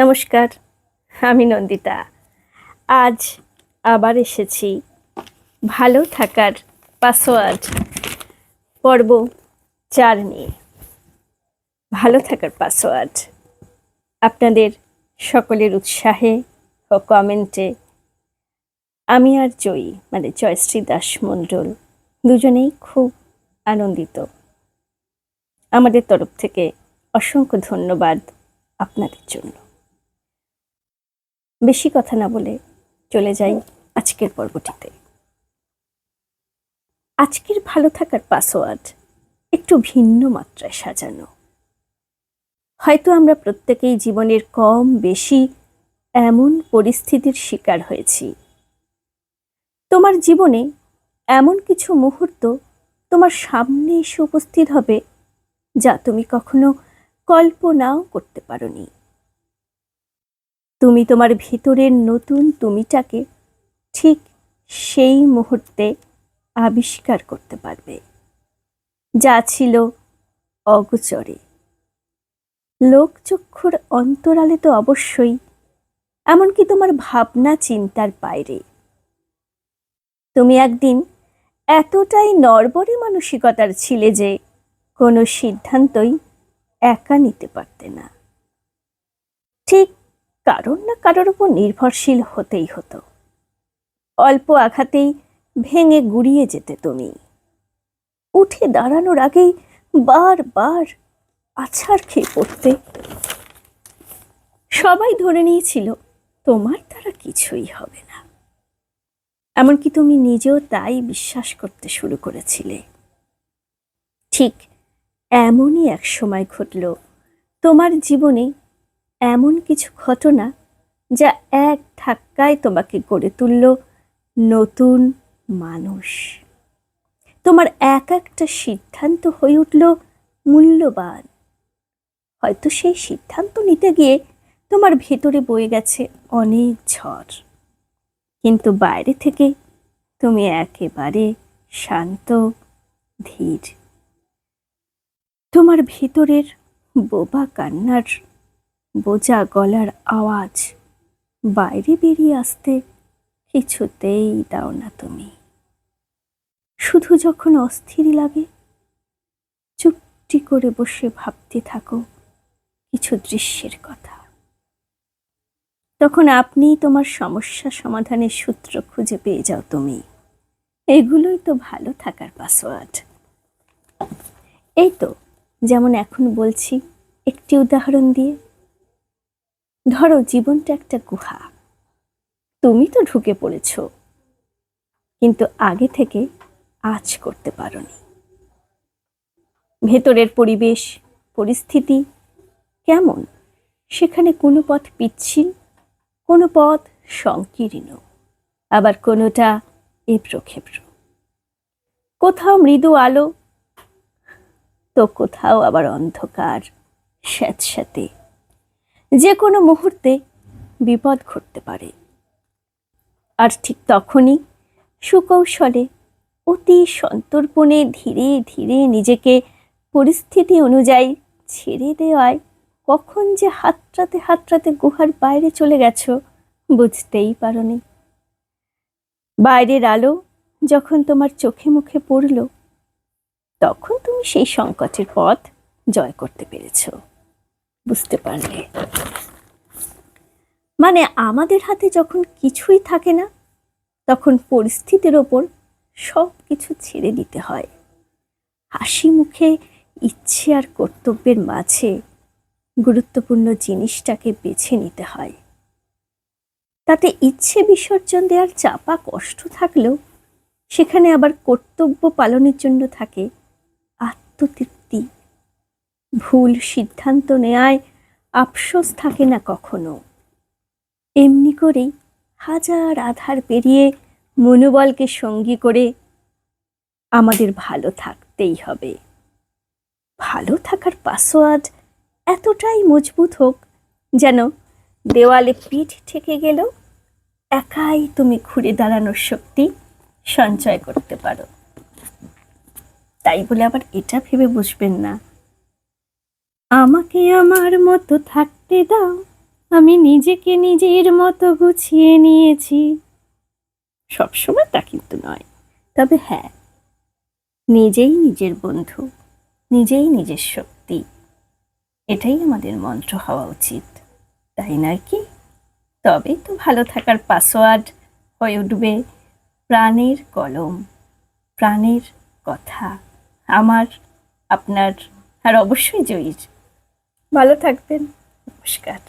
নমস্কার, আমি নন্দিতা। আজ আবার এসেছি ভালো থাকার পাসওয়ার্ড পর্ব চার নিয়ে। ভালো থাকার পাসওয়ার্ড আপনাদের সকলের উৎসাহে ও কমেন্টে আমি আর জয়ী মানে জয়শ্রী দাস মণ্ডল, দুজনেই খুব আনন্দিত। আমাদের তরফ থেকে অসংখ্য ধন্যবাদ আপনাদের জন্য। বেশি কথা না বলে চলে যাই আজকের পর্বটিতে। আজকের ভালো থাকার পাসওয়ার্ড একটু ভিন্ন মাত্রায় সাজানো। হয়তো আমরা প্রত্যেকেই জীবনের কম বেশি এমন পরিস্থিতির শিকার হয়েছি। তোমার জীবনে এমন কিছু মুহূর্ত তোমার সামনে এসে উপস্থিত হবে যা তুমি কখনো কল্পনাও করতে পারোনি। তুমি তোমার ভিতরের নতুন তুমিটাকে ঠিক সেই মুহূর্তে আবিষ্কার করতে পারবে। যা ছিল অগোচরে। লোকচক্ষুর অন্তরালে তো অবশ্যই, এমনকি তোমার ভাবনা চিন্তার বাইরে। তুমি একদিন এতটাই নরবরে মানসিকতার ছিলে যে কোনো সিদ্ধান্তই একা নিতে পারতে না। ঠিক কারোর না কারোর উপর নির্ভরশীল হতেই হতো। অল্প আঘাতেই ভেঙে গুড়িয়ে যেতে তুমি। উঠে দাঁড়ানোর আগেই বারবার আছাড় খেয়ে পড়তে। সবাই ধরে নিয়েছিল, তোমার দ্বারা কিছুই হবে না। এমনকি তুমি নিজেও তাই বিশ্বাস করতে শুরু করেছিলে। ঠিক এমনই এক সময় ঘটল, তোমার জীবনে এমন কিছু ঘটনা যা এক ধাক্কায় তোমাকে গড়ে তুলল নতুন মানুষ। তোমার এক একটা সিদ্ধান্ত হয়ে উঠল মূল্যবান। হয়তো সেই সিদ্ধান্ত নিতে গিয়ে তোমার ভেতরে বয়ে গেছে অনেক ঝড়। কিন্তু বাইরে থেকে তুমি একেবারে শান্ত, ধীর। তোমার ভিতরের বোবা কান্নার বোঝা গলার আওয়াজ। বাইরে বেরিয়ে আসতে কিছুতেই দাও না তুমি। শুধু যখন অস্থির লাগে, চুপটি করে বসে ভাবতে থাকো কিছু দৃশ্যের কথা। তখন আপনিই তোমার সমস্যা সমাধানের সূত্র খুঁজে পেয়ে যাও তুমি। এগুলোই তো ভালো থাকার পাসওয়ার্ড এই তো, যেমন এখন বলছি, একটি উদাহরণ দিয়ে ধরো জীবনটা একটা গুহা। তুমি তো ঢুকে পড়েছ। কিন্তু আগে থেকে আজ করতে পারোনি। ভেতরের পরিবেশ, পরিস্থিতি কেমন? সেখানে কোনো পথ পিচ্ছিল, কোনো পথ সংকীর্ণ, আবার কোনোটা এবড়ো খেবড়ো কোথাও মৃদু আলো, তো কোথাও আবার অন্ধকার, স্যাঁতস্যাঁতে। যে কোনো মুহূর্তে বিপদ ঘটতে পারে। আর ঠিক তখনই সুকৌশলে অতি সন্তর্পণে ধীরে ধীরে নিজেকে পরিস্থিতি অনুযায়ী ছেড়ে দেওয়ায় কখন যে হাতটাতে হাতটাতে গুহার বাইরে চলে গেছ বুঝতেই পারোনি। বাইরের আলো যখন তোমার চোখে মুখে পড়ল, তখন তুমি সেই সংকটের পথ জয় করতে পেরেছ। বুঝতে পারলে। মানে আমাদের হাতে যখন কিছুই থাকে না, তখন পরিস্থিতির ওপর সব কিছু ছেড়ে দিতে হয়। হাসি মুখে ইচ্ছে আর কর্তব্যের মাঝে গুরুত্বপূর্ণ জিনিসটাকে বেছে নিতে হয়। তাতে ইচ্ছে বিসর্জন দেওয়ার চাপা কষ্ট থাকলেও সেখানে আবার কর্তব্য পালনের জন্য থাকে আত্মতৃপ্তি। ভুল সিদ্ধান্ত নেয়ায় আফসোস থাকে না কখনো। এমনি করেই হাজার আধার পেরিয়ে মনোবলকে সঙ্গী করে আমাদের ভালো থাকতেই হবে। ভালো থাকার পাসওয়ার্ড এতটাই মজবুত হোক যেন দেওয়ালে পিঠ ঠেকে গেল একাই তুমি ঘুরে দাঁড়ানোর শক্তি সঞ্চয় করতে পারো। তাই বলে আবার এটা ভেবে বুঝবেন না। আমাকে আমার মতো থাকতে দাও। আমি নিজেকে নিজের মতো গুছিয়ে নিয়েছি। সবসময় তা কিন্তু নয়। তবে হ্যাঁ নিজেই নিজের বন্ধু, নিজেই নিজের শক্তি। এটাই আমাদের মন্ত্র হওয়া উচিত। তাই নয় কি? তবেই তো ভালো থাকার পাসওয়ার্ড হয়ে উঠবে প্রাণের কলম, প্রাণের কথা। আমার, আপনার, আর অবশ্যই জয়ীর। ভালো থাকবেন। নমস্কার।